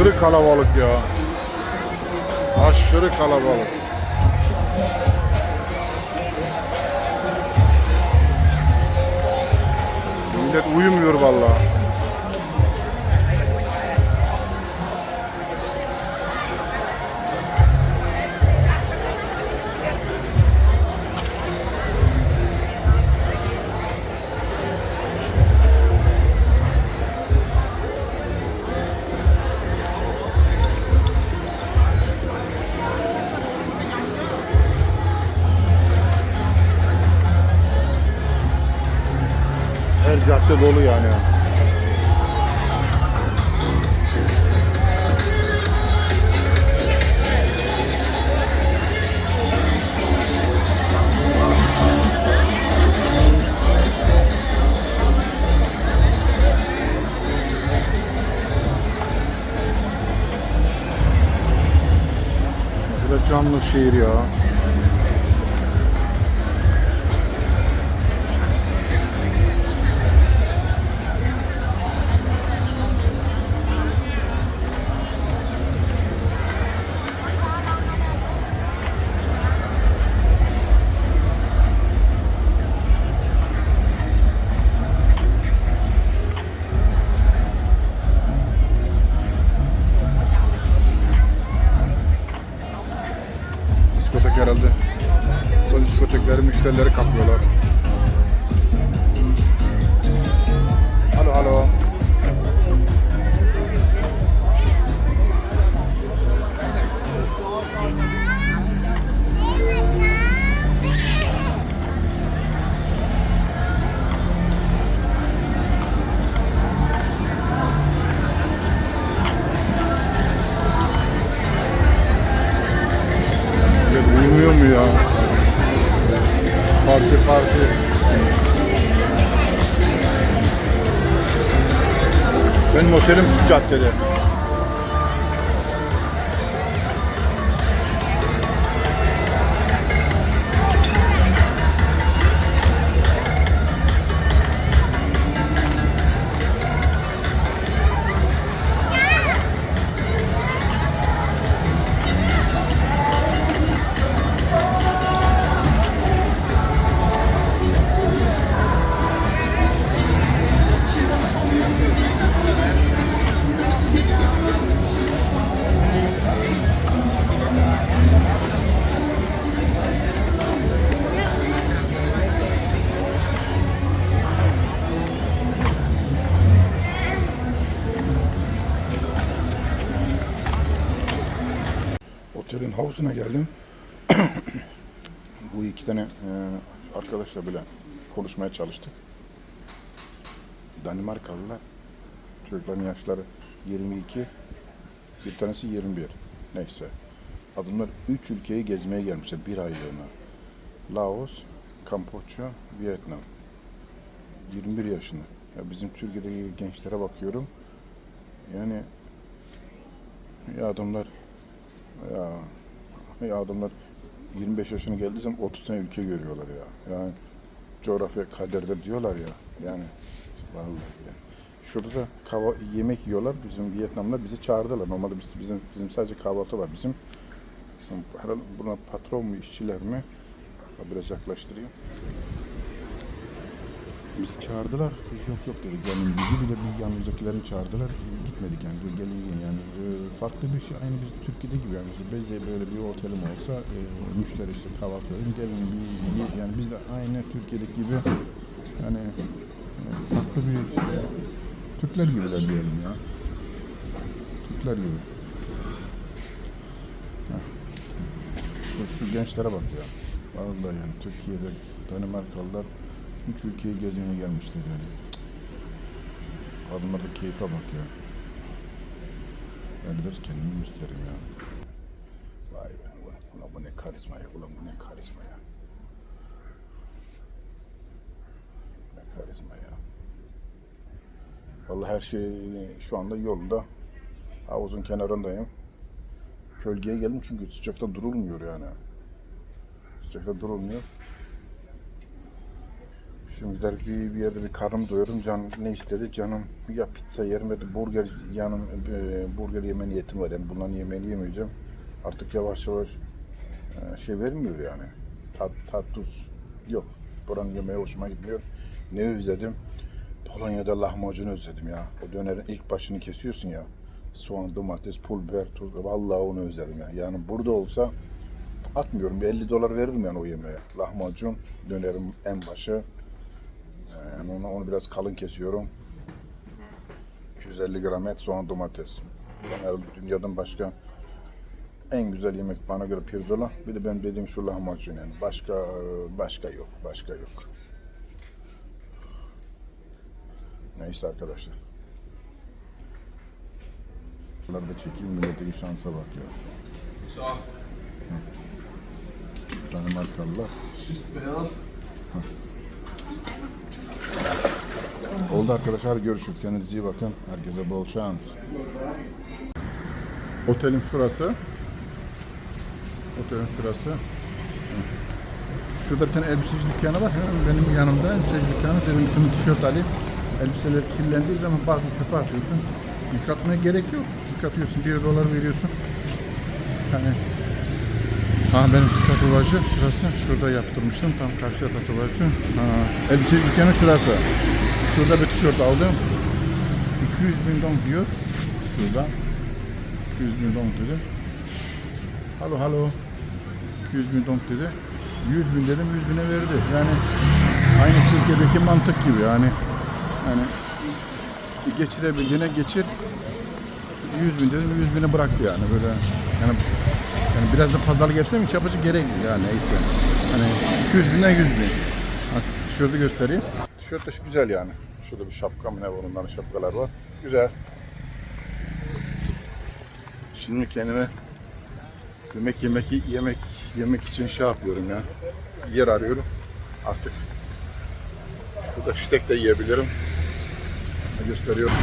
Aşırı kalabalık ya. Aşırı kalabalık. Millet uyumuyor vallahi. Her cadde dolu yani. Böyle canlı şehir ya. Caddede. Havuzuna geldim. Bu iki tane e, arkadaşla bile konuşmaya çalıştık. Danimarkalılar. Çocukların yaşları 22, bir tanesi 21. Neyse. Adamlar üç ülkeyi gezmeye gelmişler bir aylığına. Laos, Kamboçya, Vietnam. 21 yaşında. Ya bizim Türkiye'deki gençlere bakıyorum. Yani ya adamlar ya, ya adamlar 25 yaşına geldiği zaman 30 sene ülke görüyorlar ya. Yani coğrafya kaderdir diyorlar ya. Yani vallahi ya. Şurada da kahva, yemek yiyorlar. Bizim Vietnamlar bizi çağırdılar. Normalde biz, bizim bizim sadece kahvaltı var. Bizim herhalde buna patron mu, işçiler mi? Biraz yaklaştırayım. Bizi çağırdılar. Biz yok yok dedik. Yani bizi bile bir yanımızdakilerini çağırdılar. Gitmedik yani. Dur gelin yani. Ee, farklı bir şey. Aynı biz Türkiye'de gibi yani. Mesela bizde böyle bir otelim olsa e, müşteri işte kahvaltı verin. Gelin bir, bir- yani biz de aynı Türkiye'deki gibi yani e, farklı bir şey. Türkler gibiler diyelim ya. Türkler gibi. Heh. Şu, gençlere bak ya. Vallahi yani Türkiye'de Danimarkalılar üç ülkeyi gezmeye gelmişler yani. Adamlar da keyfe bak ya. Ben biraz kendimi göstereyim ya. Vay be ulan, ulan bu ne karizma ya. Ulan bu ne karizma ya. Ne karizma ya. Vallahi her şey şu anda yolunda. Havuzun kenarındayım. Kölgeye geldim çünkü sıcakta durulmuyor yani. Sıcakta durulmuyor. Şimdi gider bir, bir yerde bir karnım doyurum. Can ne istedi? Canım ya pizza yerim ya burger yanım e, burger yeme niyetim var. Yani bunların yemeğini yemeyeceğim. Artık yavaş yavaş e, şey vermiyor yani. Tat, tat tuz yok. Buranın yemeği hoşuma gitmiyor. Ne özledim? Polonya'da lahmacun özledim ya. O dönerin ilk başını kesiyorsun ya. Soğan, domates, pul biber, tuz. Vallahi onu özledim ya. Yani burada olsa atmıyorum. Bir 50 dolar veririm yani o yemeğe. Lahmacun, dönerim en başı. Yani onu, onu biraz kalın kesiyorum. 250 gram et, soğan, domates. Yani dünyadan başka en güzel yemek bana göre pirzola. Bir de ben dediğim şu lahmacun yani. Başka başka yok, başka yok. Neyse arkadaşlar. Bunları da çekeyim milletteki şansa bak ya. Danimarkalılar. sidst bedre. Oldu arkadaşlar görüşürüz. Kendinize iyi bakın. Herkese bol şans. Otelim şurası. Otelin şurası. Şurada bir tane elbiseci dükkanı var. Hemen benim yanımda elbiseci dükkanı. Dedim bir tane tişört alayım. Elbiseler kirlendiği zaman bazen çöpe atıyorsun. Yıkatmaya gerek yok. Yıkatıyorsun. 1 dolar veriyorsun. Hani Ha benim şu tatuajı şurası. Şurada yaptırmıştım. Tam karşıda tatuajı. Ha, elbiseci dükkanı şurası. Şurada bir tişört aldım. 200 bin dong diyor. Şurada. 200 bin dong dedi. Halo halo. 200 bin dong dedi. 100 bin dedim 100 bine verdi. Yani aynı Türkiye'deki mantık gibi yani. Yani geçirebildiğine geçir. 100 bin dedim 100 bine bıraktı yani böyle. Yani yani biraz da pazarlık etsem hiç yapacak gerek yok ya neyse. Hani 200 binden 100 bin. Bak tişörtü göstereyim. Tişört de güzel yani. Şurada bir şapka mı ne var onların şapkalar var. Güzel. Şimdi kendime yemek yemek yemek yemek için şey yapıyorum ya. Yer arıyorum. Artık şurada ştek de yiyebilirim. Gösteriyorum.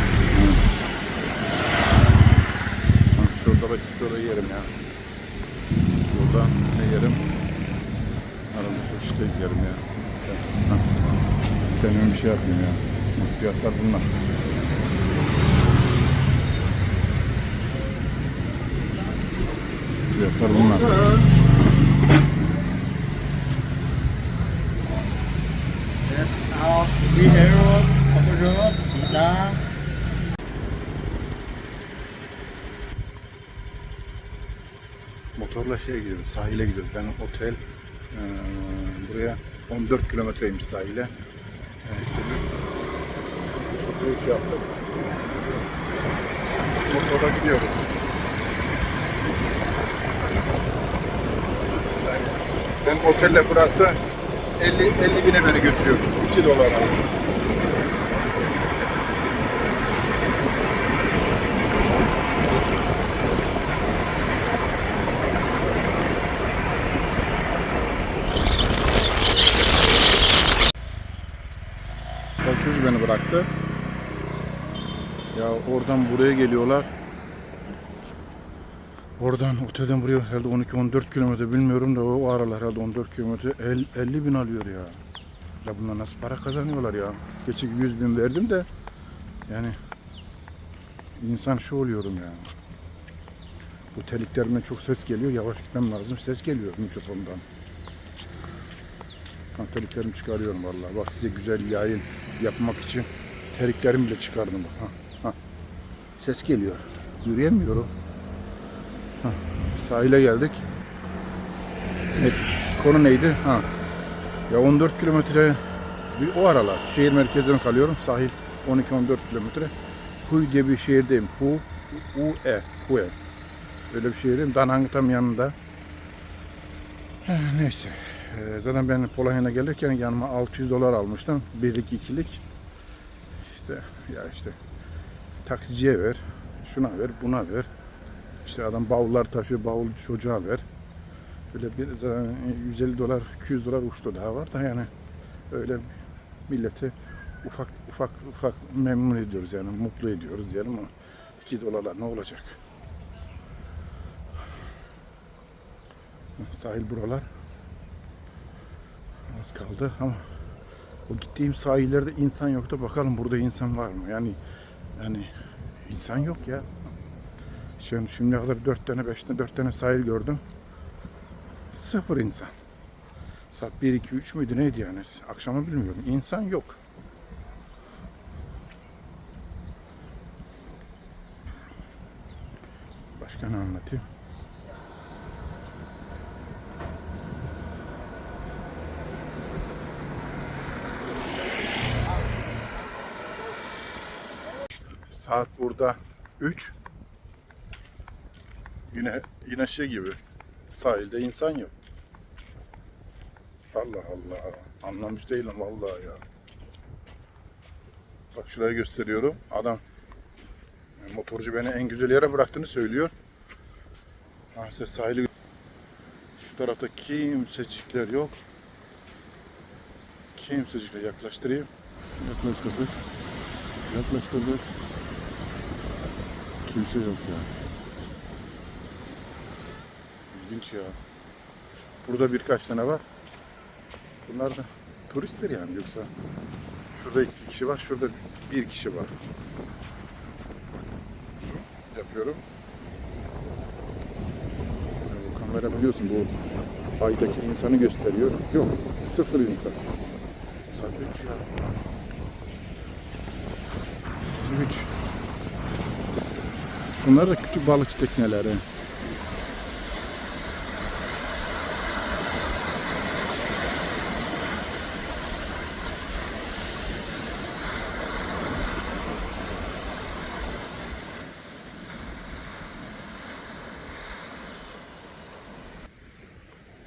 Şurada bak şurada yerim ya. Şurada ne yerim? Arada şu ştek yerim ya. Hah. Kendime bir şey yapayım ya. Fiyatlar bunlar. Fiyatlar bunlar. Yes, house, three euros, couple euros, pizza. Motorla şeye gidiyoruz, sahile gidiyoruz. Ben otel eee, buraya 14 kilometreymiş sahile. Yani işte bir iyi şey yaptık. Motorla gidiyoruz. Ben otelle burası 50 50 bine beni götürüyor. 2 dolara. Ya çocuk beni bıraktı. Ya oradan buraya geliyorlar. Oradan otelden buraya herhalde 12-14 kilometre bilmiyorum da o aralar herhalde 14 kilometre El- 50 bin alıyor ya. Ya bunlar nasıl para kazanıyorlar ya. Geçik 100 bin verdim de yani insan şu oluyorum ya. Bu teliklerimden çok ses geliyor. Yavaş gitmem lazım. Ses geliyor mikrofondan. Ha, terliklerimi çıkarıyorum vallahi. Bak size güzel yayın yapmak için terliklerimi bile çıkardım bak. Ses geliyor. Yürüyemiyorum. Ha, sahile geldik. Neyse, konu neydi? Ha. Ya 14 kilometre bir o aralar şehir merkezine kalıyorum. Sahil 12-14 kilometre. Huy diye bir şehirdeyim. Hu, U, E, Hue. Öyle bir şehirdeyim. Danang tam yanında. Neyse. Ee, Zaten ben Polonya'ya gelirken yanıma 600 dolar almıştım. Birlik ikilik. İşte ya işte taksiciye ver, şuna ver, buna ver. İşte adam bavullar taşıyor, bavul çocuğa ver. Böyle bir zaten 150 dolar, 200 dolar uçtu daha var da yani öyle milleti ufak ufak ufak memnun ediyoruz yani mutlu ediyoruz diyelim ama 2 dolarla ne olacak? Sahil buralar. Az kaldı ama O gittiğim sahillerde insan yoktu. Bakalım burada insan var mı? Yani yani insan yok ya. Şimdi şimdiye kadar dört tane, beş tane, dört tane sahil gördüm. Sıfır insan. Saat 1, 2, 3 müydü neydi yani? Akşamı bilmiyorum. İnsan yok. Başka ne anlatayım? Saat burada 3. Yine yine şey gibi. Sahilde insan yok. Allah Allah. Anlamış değilim vallahi ya. Bak şurayı gösteriyorum. Adam motorcu beni en güzel yere bıraktığını söylüyor. Ha, size sahili şu tarafta kimsecikler yok. Kimsecikler yaklaştırayım. Yaklaştırdık. Yaklaştırdık. Kimse yok ya. İlginç ya. Burada birkaç tane var. Bunlar da turistler yani yoksa şurada iki kişi var, şurada bir kişi var. Zoom yapıyorum. Yani bu kamera biliyorsun bu aydaki insanı gösteriyor. Yok, sıfır insan. Saat 3 ya. 3. Bunlar da küçük balıkçı tekneleri.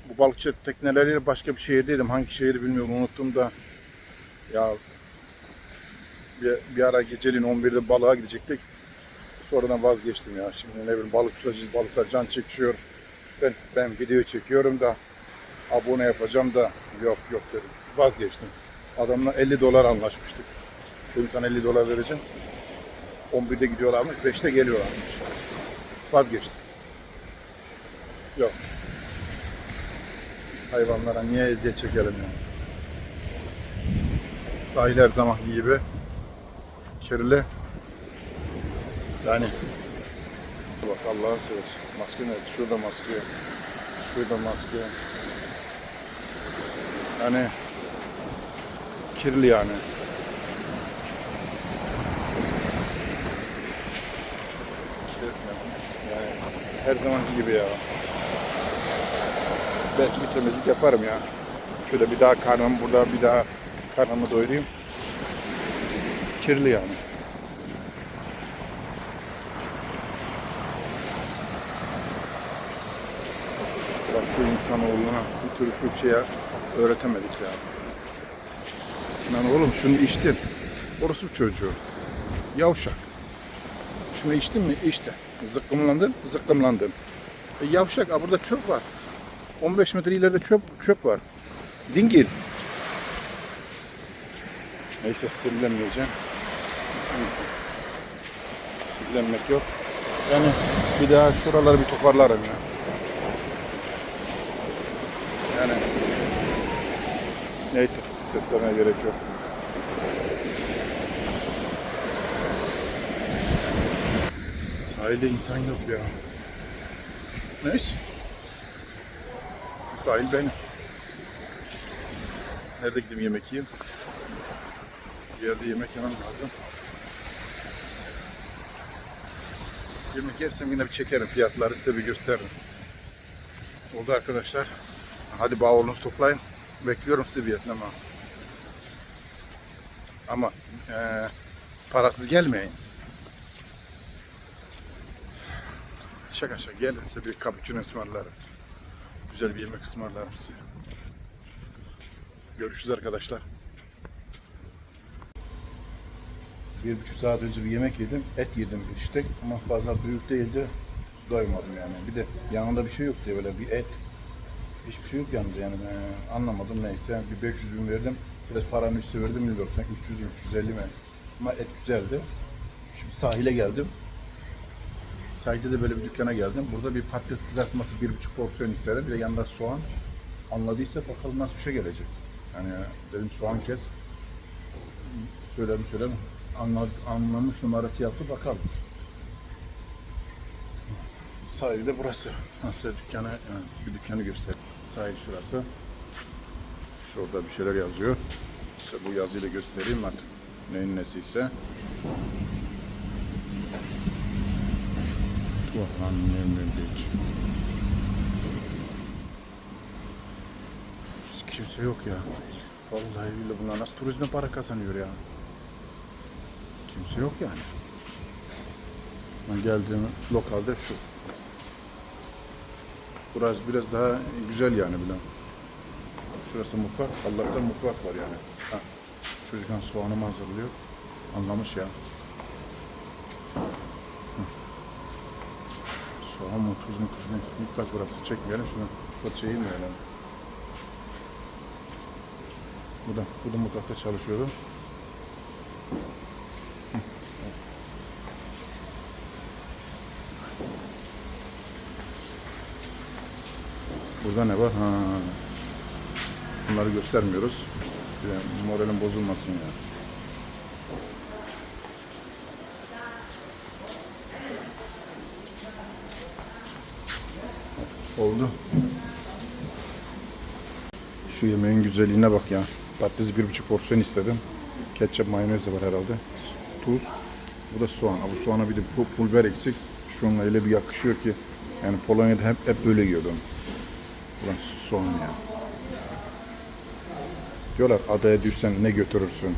Bu balıkçı tekneleriyle başka bir şehirdeydim. Hangi şehir bilmiyorum unuttum da. Ya bir, bir ara geceliğin 11'de balığa gidecektik. Sonradan vazgeçtim ya. Şimdi ne bileyim balık tutacağız, balıklar can çekiyor. Ben, ben video çekiyorum da abone yapacağım da yok yok dedim. Vazgeçtim. Adamla 50 dolar anlaşmıştık. Dedim sana 50 dolar vereceğim. 11'de gidiyorlarmış, 5'te geliyorlarmış. Vazgeçtim. Yok. Hayvanlara niye eziyet çekelim ya? Sahil her zamanki gibi kirli. Yani bak Allah'ın seversen. Maske nerede? Şurada maske. Şurada maske. Yani kirli yani. Yani her zamanki gibi ya. Belki bir temizlik yaparım ya. Şöyle bir daha karnımı burada bir daha karnımı doyurayım. Kirli yani. Bak şu insanoğluna bir türlü şu şeye öğretemedik ya. Lan oğlum şunu içtin. Orası çocuğu. Yavşak. Şunu içtin mi? İçti. Zıkkımlandın, zıkkımlandın. E, yavşak, ha burada çöp var. 15 metre ileride çöp, çöp var. Dingil. Neyse sinirlenmeyeceğim. Sinirlenmek yok. Yani bir daha şuraları bir toparlarım ya. Yani neyse seslemeye gerek yok. Sahilde insan yok ya. Neyse. Sahil benim. Nerede gideyim yemek yiyeyim? Bir yerde yemek yemem lazım. Yemek yersem yine bir çekerim fiyatları size bir gösteririm. Oldu arkadaşlar. Hadi bavulunuzu toplayın. Bekliyorum sizi Vietnam'a. Ama eee, parasız gelmeyin. Şaka şaka gelin size bir cappuccino ısmarlarım. Güzel bir yemek ısmarlarım size. Görüşürüz arkadaşlar. Bir buçuk saat önce bir yemek yedim. Et yedim işte ama fazla büyük değildi. Doymadım yani. Bir de yanında bir şey yok diye böyle bir et. Hiçbir şey yok yanında yani. Ben anlamadım neyse. Bir 500 bin verdim. Biraz paranın üstü verdim bilmiyorum. Sen 300 mi 350 mi? Ama et güzeldi. Şimdi sahile geldim. Sahilde de böyle bir dükkana geldim. Burada bir patates kızartması bir buçuk porsiyon istedim. Bir de yanında soğan. Anladıysa bakalım nasıl bir şey gelecek. Yani dedim soğan kes. söyledim söyledim. Anla, anlamış numarası yaptı bakalım. Sahil de burası. Nasıl dükkanı, yani bir dükkanı göster. Sahil şurası. Şurada bir şeyler yazıyor. İşte bu yazıyla göstereyim artık. Neyin nesiyse. Tuhan Beach. Kimse yok ya. Vallahi billahi bunlar nasıl turizme para kazanıyor ya. Kimse yok yani. Ben geldiğim lokalde şu. Burası biraz daha güzel yani bilen. Şurası mutfak. Allah'tan mutfak var yani. Ha. Çocuklar soğanımı hazırlıyor. Anlamış ya. Soğan mı tuz mu tuz mu? Mutfak burası. Çekmeyelim şunu. Fırçayı yani? Bu da, bu da mutfakta çalışıyordu. Burada ne var? Ha. Bunları göstermiyoruz. Yani moralim bozulmasın ya. Oldu. Şu yemeğin güzelliğine bak ya. Patates bir buçuk porsiyon istedim. Ketçap mayonez var herhalde. Tuz. Bu da soğan. Bu soğana bir de pu- pul biber eksik. Şununla öyle bir yakışıyor ki. Yani Polonya'da hep hep böyle yiyordum. Ulan soğan ya. Diyorlar adaya düşsen ne götürürsün?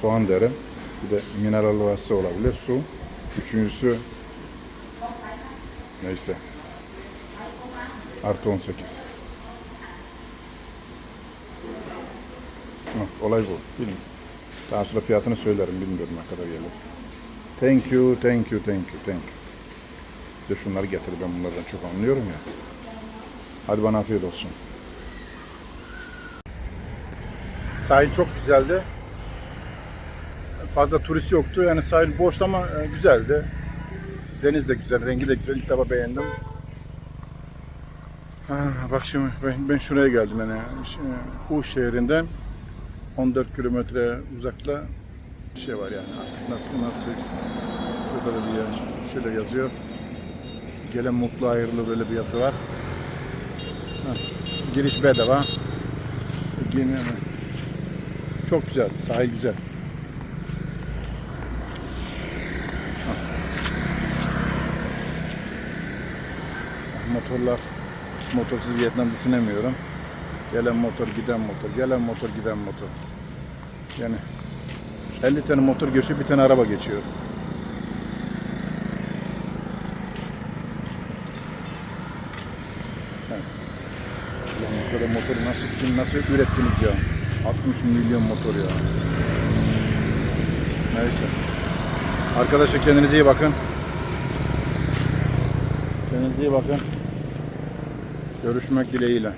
Soğan derim. Bir de mineral havası olabilir. Su. Üçüncüsü neyse. Artı 18. Hı, Olay bu. Bilmiyorum. Daha sonra fiyatını söylerim. Bilmiyorum ne kadar gelir. Thank you, thank you, thank you, thank you. Bir de şunları getir. Ben bunlardan çok anlıyorum ya. Hadi bana afiyet olsun. Sahil çok güzeldi. Fazla turist yoktu. Yani sahil boştu ama e, güzeldi. Deniz de güzel, rengi de güzel. İlk defa beğendim. Bak şimdi ben, ben şuraya geldim yani. Ş- Uş şehrinden 14 kilometre uzakta bir şey var yani. Artık nasıl nasıl şurada da bir yer, şöyle yazıyor. Gelen mutlu hayırlı böyle bir yazı var. Giriş bedava. Gemi- Çok güzel, sahil güzel. Ha. Motorlar, motorsuz Vietnam düşünemiyorum. Gelen motor, giden motor, gelen motor, giden motor. Yani 50 tane motor geçiyor, bir tane araba geçiyor. Kadar motoru nasıl, kim nasıl ürettiniz ya? 60 milyon motor ya. Neyse. Arkadaşlar kendinize iyi bakın. Kendinize iyi bakın. Görüşmek dileğiyle.